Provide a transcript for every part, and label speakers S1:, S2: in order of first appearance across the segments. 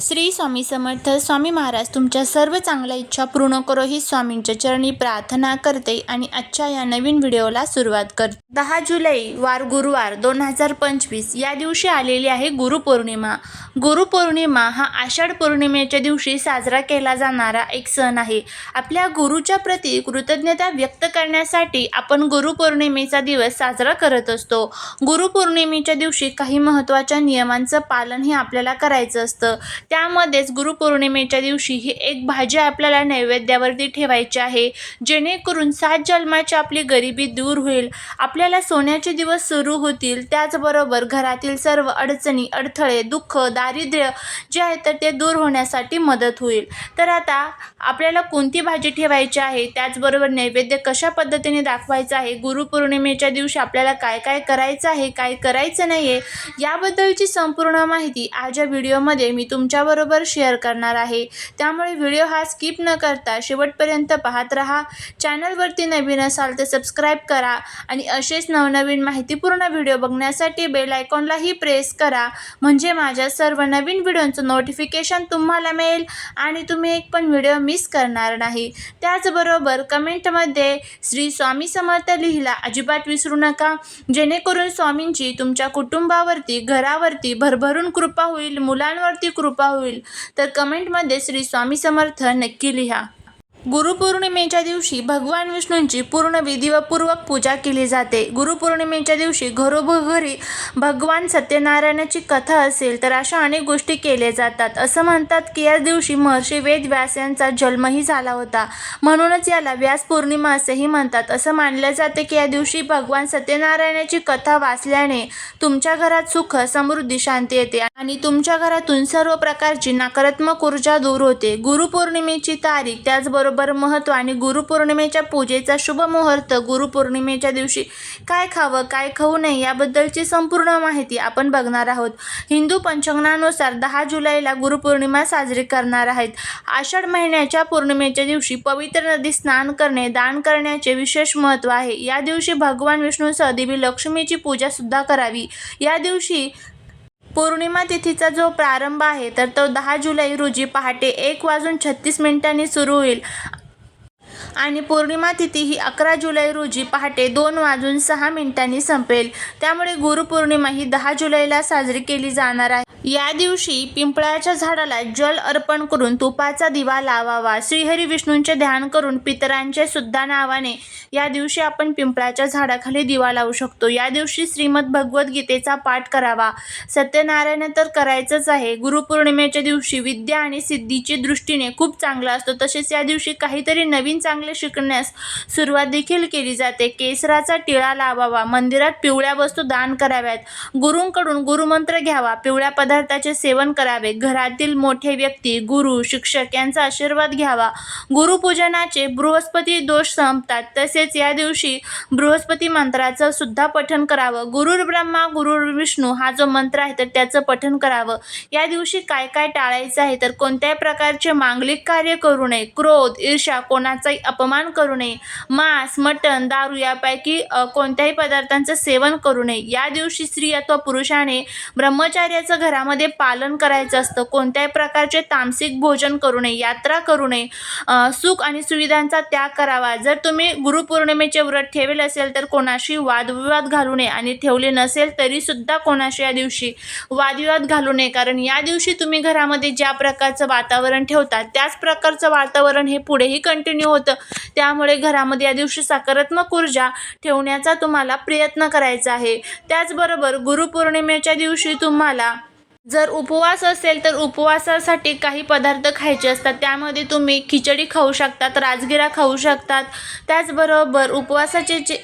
S1: श्री स्वामी समर्थ स्वामी महाराज तुमच्या सर्व चांगल्या इच्छा पूर्ण करो ही स्वामींच्या चरणी प्रार्थना करते आणि आजच्या या नवीन व्हिडिओला सुरुवात करते. दहा जुलै वार गुरुवार दोन हजार पंचवीस या दिवशी आलेली आहे गुरुपौर्णिमा गुरुपौर्णिमा हा आषाढ पौर्णिमेच्या दिवशी साजरा केला जाणारा एक सण आहे. आपल्या गुरुच्या प्रती कृतज्ञता व्यक्त करण्यासाठी आपण गुरुपौर्णिमेचा दिवस साजरा करत असतो. गुरुपौर्णिमेच्या दिवशी काही महत्त्वाच्या नियमांचं पालन हे आपल्याला करायचं असतं. त्यामध्येच गुरुपौर्णिमेच्या दिवशी ही एक भाजी आपल्याला नैवेद्यावरती ठेवायची आहे. जेणेकरून सात जन्माची आपली गरिबी दूर होईल. आपल्याला सोन्याचे दिवस सुरू होतील. त्याचबरोबर घरातील सर्व अडचणी अडथळे दुःख दारिद्र्य जे आहे तर ते दूर होण्यासाठी मदत होईल. तर आता आपल्याला कोणती भाजी ठेवायची आहे? त्याचबरोबर नैवेद्य कशा पद्धतीने दाखवायचं आहे? गुरुपौर्णिमेच्या दिवशी आपल्याला काय काय करायचं आहे? काय करायचं नाही आहे याबद्दलची संपूर्ण माहिती आज या व्हिडिओमध्ये मी तुमच्या तुमच्याबरोबर शेअर करणार आहे. त्यामुळे व्हिडिओ हा स्किप न करता शेवटपर्यंत पाहत राहा. चॅनलवरती नवीन असाल तर सबस्क्राईब करा आणि असेच नवनवीन माहितीपूर्ण व्हिडिओ बघण्यासाठी बेल आयकॉनलाही प्रेस करा. म्हणजे माझ्या सर्व नवीन व्हिडिओंचं नोटिफिकेशन तुम्हाला मिळेल आणि तुम्ही एक पण व्हिडिओ मिस करणार नाही. त्याचबरोबर कमेंटमध्ये श्री स्वामी समर्थ लिहिला अजिबात विसरू नका. जेणेकरून स्वामींची तुमच्या कुटुंबावरती घरावरती भरभरून कृपा होईल मुलांवरती कृपा होईल. तर कमेंटमध्ये श्री स्वामी समर्थ नक्की लिहा. गुरुपौर्णिमेच्या दिवशी भगवान विष्णूंची पूर्ण विधिवपूर्वक पूजा केली जाते. गुरुपौर्णिमेच्या दिवशी घरोघरी भगवान सत्यनारायणाची कथा असेल तर अशा अनेक गोष्टी केल्या जातात. असं म्हणतात की या दिवशी महर्षी वेद व्यास यांचा जन्मही झाला होता. म्हणूनच याला व्यास पौर्णिमा असेही म्हणतात. असं मानलं जाते की या दिवशी भगवान सत्यनारायणाची कथा वाचल्याने तुमच्या घरात सुख समृद्धी शांती येते आणि तुमच्या घरातून सर्व प्रकारची नकारात्मक ऊर्जा दूर होते. गुरुपौर्णिमेची तारीख त्याचबरोबर महत्त्व आणि गुरुपौर्णिमेच्या पूजेचा शुभ मुहूर्त गुरुपौर्णिमेच्या दिवशी काय खावं काय खाऊ नये याबद्दलची संपूर्ण माहिती आपण बघणार आहोत. हिंदू पंचांगानुसार दहा जुलैला गुरुपौर्णिमा साजरी करणार आहेत. आषाढ महिन्याच्या पौर्णिमेच्या दिवशी पवित्र नदी स्नान करणे दान करण्याचे विशेष महत्त्व आहे. या दिवशी भगवान विष्णूसह देवी लक्ष्मीची पूजा सुद्धा करावी. या दिवशी पौर्णिमा तिथीचा जो प्रारंभ आहे तर तो दहा जुलै रोजी पहाटे एक वाजून छत्तीस मिनिटांनी सुरू होईल. आणि पौर्णिमा तिथी ही अकरा जुलै रोजी पहाटे दोन वाजून सहा मिनिटांनी संपेल. त्यामुळे गुरुपौर्णिमा ही दहा जुलैला साजरी केली जाणार आहे. या दिवशी पिंपळाच्या झाडाला जल अर्पण करून तुपाचा दिवा लावावा. श्रीहरी विष्णूंचे ध्यान करून पितरांचे सुद्धा नावाने या दिवशी आपण पिंपळाच्या झाडाखाली दिवा लावू शकतो. या दिवशी श्रीमद भगवद्गीतेचा पाठ करावा. सत्यनारायण तर करायचंच आहे. गुरुपौर्णिमेच्या दिवशी विद्या आणि सिद्धीची दृष्टीने खूप चांगला असतो. तसेच या दिवशी काहीतरी नवीन चांगले शिकण्यास सुरुवात देखील केली जाते. केसराचा टिळा लावावा. मंदिरात पिवळ्या वस्तू दान कराव्यात. गुरूंकडून गुरुमंत्र घ्यावा. पिवळ्या पदार्थाचे सेवन करावे. घरातील मोठे व्यक्ती गुरु शिक्षक यांचा आशीर्वाद घ्यावा. गुरुपूजनाचे बृहस्पती दोष संपतात. तसेच या दिवशी बृहस्पती मंत्राचं सुद्धा पठण करावं. गुरुर ब्रह्मा गुरुर विष्णू हा जो मंत्र आहे तर त्याचं पठण करावं. या दिवशी काय काय टाळायचं आहे तर कोणत्याही प्रकारचे मांगलिक कार्य करू नये. क्रोध ईर्ष्या कोणाचाही अपमान करू नये. मांस मटण दारू यापैकी कोणत्याही पदार्थांचं सेवन करू नये. या दिवशी स्त्री अथवा पुरुषाने ब्रह्मचार्याचं घरा त्यामध्ये पालन करायचं असतं. कोणत्याही प्रकारचे तामसिक भोजन करू नये यात्रा करू नये. सुख आणि सुविधांचा त्याग करावा. जर तुम्ही गुरुपौर्णिमेचे व्रत ठेवले असेल तर कोणाशी वादविवाद घालू नये आणि ठेवले नसेल तरीसुद्धा कोणाशी या दिवशी वादविवाद घालू नये. कारण या दिवशी तुम्ही घरामध्ये ज्या प्रकारचं वातावरण ठेवता त्याच प्रकारचं वातावरण हे पुढेही कंटिन्यू होतं. त्यामुळे घरामध्ये या दिवशी सकारात्मक ऊर्जा ठेवण्याचा तुम्हाला प्रयत्न करायचा आहे. त्याचबरोबर गुरुपौर्णिमेच्या दिवशी तुम्हाला जर उपवास असेल तर उपवासासाठी काही पदार्थ खायचे असतात. त्यामध्ये तुम्ही खिचडी खाऊ शकतात राजगिरा खाऊ शकतात. त्याचबरोबर उपवासाचे जे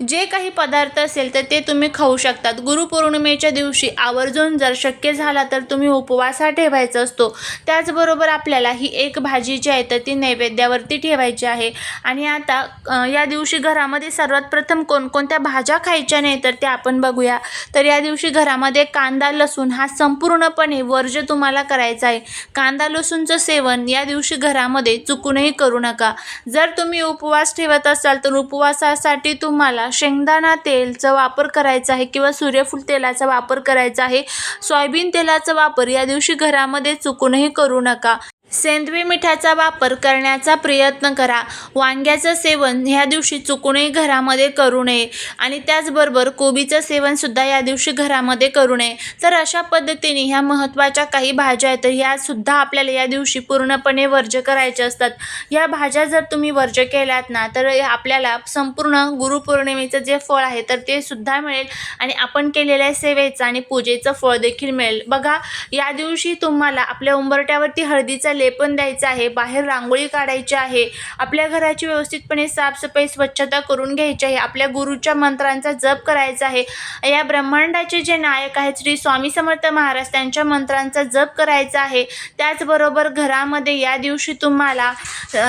S1: जे काही पदार्थ असेल तर ते तुम्ही खाऊ शकतात. गुरुपौर्णिमेच्या दिवशी आवर्जून जर शक्य झाला तर तुम्ही उपवास हा ठेवायचा असतो. त्याचबरोबर आपल्याला ही एक भाजी जी आहे तर ती नैवेद्यावरती ठेवायची आहे. आणि आता या दिवशी घरामध्ये सर्वात प्रथम कोणकोणत्या भाज्या खायच्या नाही तर त्या आपण बघूया. तर या दिवशी घरामध्ये कांदा लसूण हा संपूर्णपणे वर्ज्य तुम्हाला करायचा आहे. कांदा लसूणचं सेवन या दिवशी घरामध्ये चुकूनही करू नका. जर तुम्ही उपवास ठेवत असाल तर उपवासासाठी तुम्हाला शेंगदाणा तेलचा वापर करायचा आहे किंवा सूर्यफूल तेलाचा वापर करायचा आहे. सोयाबीन तेलाचा वापर या दिवशी घरामध्ये चुकूनही करू नका. सेंद्रिय मिठाचा वापर करण्याचा प्रयत्न करा. वांग्याचं सेवन ह्या दिवशी चुकूनही घरामध्ये करू नये. आणि त्याचबरोबर कोबीचं सेवनसुद्धा या दिवशी घरामध्ये करू नये. तर अशा पद्धतीने ह्या महत्त्वाच्या काही भाज्या आहेत तर ह्यासुद्धा आपल्याला या दिवशी पूर्णपणे वर्ज्य करायच्या असतात. या भाज्या जर तुम्ही वर्ज्य केल्यात ना तर आपल्याला संपूर्ण गुरुपौर्णिमेचं जे फळ आहे तर ते सुद्धा मिळेल. आणि आपण केलेल्या सेवेचं आणि पूजेचं फळ देखील मिळेल. बघा या दिवशी तुम्हाला आपल्या उंबरट्यावरती हळदीचा लेपन द्यायचं आहे बाहेर रांगोळी काढायची आहे आपल्या घराची व्यवस्थितपणे साफसफाई स्वच्छता करून घ्यायची आहे आपल्या गुरुच्या मंत्रांचा जप करायचा आहे. या ब्रह्मांडाचे जे नायक आहेत श्री स्वामी समर्थ महाराज त्यांच्या मंत्रांचा जप करायचा आहे. त्याचबरोबर घरामध्ये या दिवशी तुम्हाला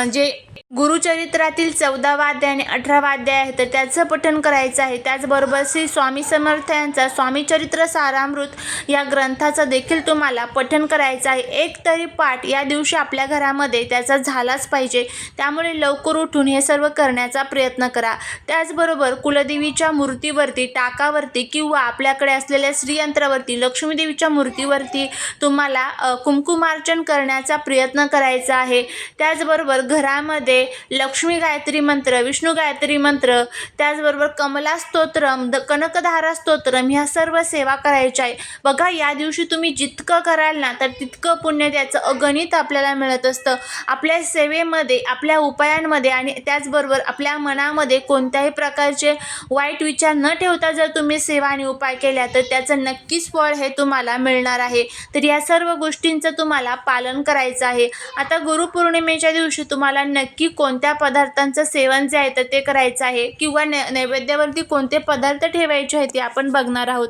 S1: जे गुरुचरित्रातील चौदा वाद्य आणि अठरा वाद्य आहे तर त्याचं पठण करायचं आहे. त्याचबरोबर श्री स्वामी समर्थ यांचा स्वामी चरित्र सारामृत या ग्रंथाचं देखील तुम्हाला पठण करायचं आहे. एक तरी पाठ या दिवशी आपल्या घरामध्ये त्याचा झालाच पाहिजे. त्यामुळे लवकर उठून हे सर्व करण्याचा प्रयत्न करा. त्याचबरोबर कुलदेवीच्या मूर्तीवरती टाकावरती किंवा आपल्याकडे असलेल्या श्रीयंत्रावरती लक्ष्मीदेवीच्या मूर्तीवरती तुम्हाला अ, कुंकुमार्चन करण्याचा प्रयत्न करायचा आहे. त्याचबरोबर घरामध्ये लक्ष्मी गायत्री मंत्र विष्णू गायत्री मंत्र त्याचबरोबर कमला स्तोत्रम द कनकधारा स्तोत्रम ह्या सर्व सेवा करायच्या आहे. बघा या दिवशी तुम्ही जितकं कराल ना तर तितकं पुण्य त्याचं अगणित आपल्याला मिळत असतं. आपल्या सेवेमध्ये आपल्या उपायांमध्ये आणि त्याचबरोबर आपल्या मनामध्ये कोणत्याही प्रकारचे वाईट विचार न ठेवता जर तुम्ही सेवा आणि उपाय केल्या तर त्याचं नक्कीच फळ हे तुम्हाला मिळणार आहे. तर या सर्व गोष्टींचं तुम्हाला पालन करायचं आहे. आता गुरुपौर्णिमेच्या दिवशी तुम्हाला नक्की कोणत्या पदार्थांचं सेवन जे आहे तर ते करायचं आहे किंवा नै नैवेद्यावरती कोणते पदार्थ ठेवायचे आहेत ते आपण बघणार आहोत.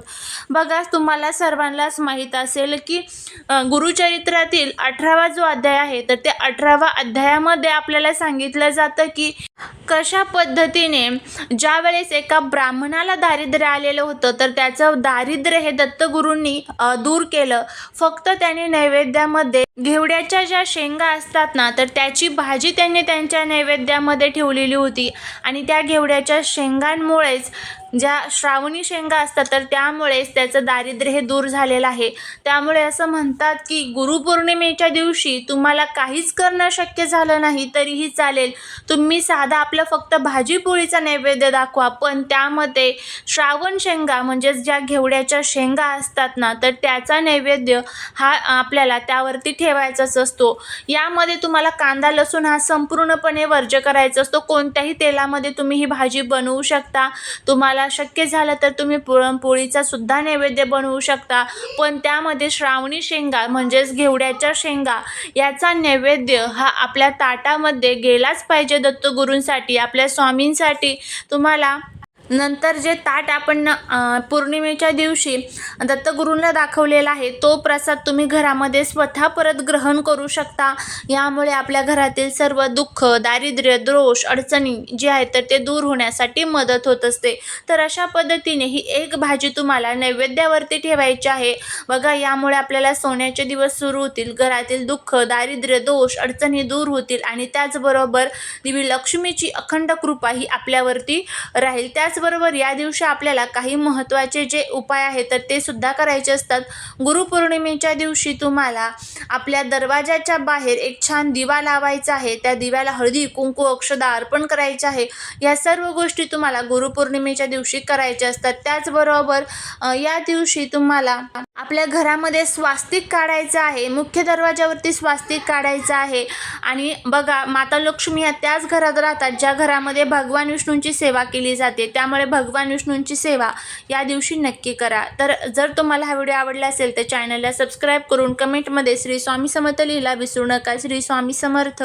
S1: बघा तुम्हाला सर्वांनाच माहीत असेल की गुरुचरित्रातील अठरावा जो अध्याय आहे तर त्या अठरावा अध्यायामध्ये आपल्याला सांगितलं जातं की कशा पद्धतीने ज्या वेळेस एका ब्राह्मणाला दारिद्र्य आलेलं होतं तर त्याचं दारिद्र्य हे दत्तगुरूंनी दूर केलं. फक्त त्याने नैवेद्यामध्ये घेवड्याच्या ज्या शेंगा असतात ना तर त्याची भाजी त्यांनी त्यांच्या नैवेद्यामध्ये ठेवलेली होती. आणि त्या घेवड्याच्या शेंगांमुळेच ज्या श्रावणी शेंगा असतात तर त्यामुळेच त्याचं दारिद्र्य हे दूर झालेलं आहे. त्यामुळे असं म्हणतात की गुरुपौर्णिमेच्या दिवशी तुम्हाला काहीच करणं शक्य झालं नाही तरीही चालेल. तुम्ही साधा आपलं फक्त भाजीपोळीचा नैवेद्य दाखवा पण त्यामध्ये श्रावण शेंगा म्हणजेच ज्या घेवड्याच्या शेंगा असतात ना तर त्याचा नैवेद्य हा आपल्याला त्यावरती ठेवायचाच असतो. यामध्ये तुम्हाला कांदा लसूण हा संपूर्णपणे वर्ज करायचा असतो. कोणत्याही तेलामध्ये तुम्ही ही भाजी बनवू शकता. तुम्हाला शक्य झालं तर तुम्ही पुरणपोळीचा सुद्धा नैवेद्य बनवू शकता. पण त्यामध्ये श्रावणी शेंगा म्हणजेच घेवड्याच्या शेंगा याचा नैवेद्य हा आपल्या ताटामध्ये गेलाच पाहिजे दत्तगुरूंसाठी आपल्या स्वामींसाठी. तुम्हाला नंतर जे ताट आपण पौर्णिमेच्या दिवशी दत्तगुरूंना दाखवलेला आहे तो प्रसाद तुम्ही घरामध्ये स्वतः परत ग्रहण करू शकता. यामुळे आपल्या घरातील सर्व दुःख दारिद्र्य दोष अडचणी जे आहेत तर ते दूर होण्यासाठी मदत होत असते. तर अशा पद्धतीने ही एक भाजी तुम्हाला नैवेद्यावरती ठेवायची आहे. बघा यामुळे आपल्याला सोन्याचे दिवस सुरू होतील घरातील दुःख दारिद्र्य दोष अडचणी दूर होतील आणि त्याचबरोबर देवी लक्ष्मीची अखंड कृपा ही आपल्यावरती राहील. त्याच त्याचबरोबर या दिवशी आपल्याला काही महत्त्वाचे जे उपाय आहेत तर ते सुद्धा करायचे असतात. गुरुपौर्णिमेच्या दिवशी तुम्हाला आपल्या दरवाजाच्या बाहेर एक छान दिवा लावायचा आहे. त्या दिव्याला हळदी कुंकू अक्षदा अर्पण करायचे आहे. या सर्व गोष्टी तुम्हाला गुरुपौर्णिमेच्या दिवशी करायच्या असतात. त्याचबरोबर या दिवशी तुम्हाला आपल्या घरामध्ये स्वास्तिक काढायचं आहे मुख्य दरवाजावरती स्वास्तिक काढायचं आहे. आणि बघा माता लक्ष्मी या त्याच घरात राहतात ज्या घरामध्ये भगवान विष्णूंची सेवा केली जाते. त्यामुळे भगवान विष्णूंची सेवा या दिवशी नक्की करा. तर जर तुम्हाला हा व्हिडिओ आवडला असेल तर चॅनलला सबस्क्राईब करून कमेंटमध्ये श्री स्वामी समर्थ लिहिला विसरू नका. श्री स्वामी समर्थ.